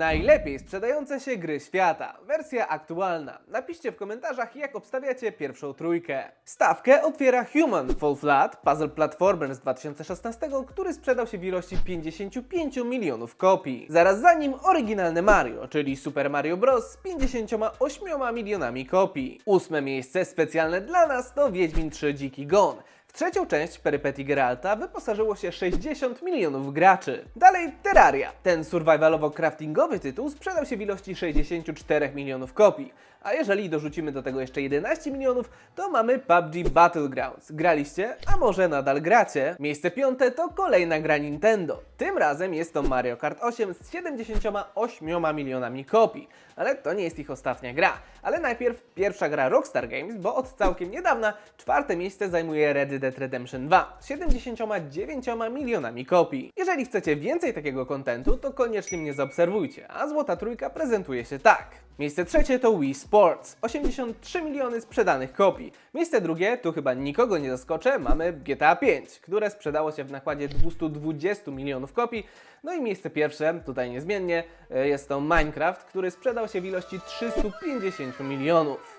Najlepiej sprzedające się gry świata. Wersja aktualna. Napiszcie w komentarzach, jak obstawiacie pierwszą trójkę. Stawkę otwiera Human Fall Flat, puzzle platformer z 2016, który sprzedał się w ilości 55 milionów kopii. Zaraz za nim oryginalne Mario, czyli Super Mario Bros. z 58 milionami kopii. Ósme miejsce specjalne dla nas to Wiedźmin 3 Dziki Gon. W trzecią część perypetii Geralta wyposażyło się 60 milionów graczy. Dalej Terraria. Ten survivalowo-craftingowy tytuł sprzedał się w ilości 64 milionów kopii. A jeżeli dorzucimy do tego jeszcze 11 milionów, to mamy PUBG Battlegrounds. Graliście? A może nadal gracie? Miejsce piąte to kolejna gra Nintendo. Tym razem jest to Mario Kart 8 z 78 milionami kopii. Ale to nie jest ich ostatnia gra. Ale najpierw pierwsza gra Rockstar Games, bo od całkiem niedawna czwarte miejsce zajmuje Red Dead Redemption 2 z 79 milionami kopii. Jeżeli chcecie więcej takiego kontentu, to koniecznie mnie zaobserwujcie, a Złota Trójka prezentuje się tak. Miejsce trzecie to Wii Sports, 83 miliony sprzedanych kopii. Miejsce drugie, tu chyba nikogo nie zaskoczę, mamy GTA 5, które sprzedało się w nakładzie 220 milionów kopii. No i miejsce pierwsze, tutaj niezmiennie, e, jest to Minecraft, który sprzedał się w ilości 350 milionów.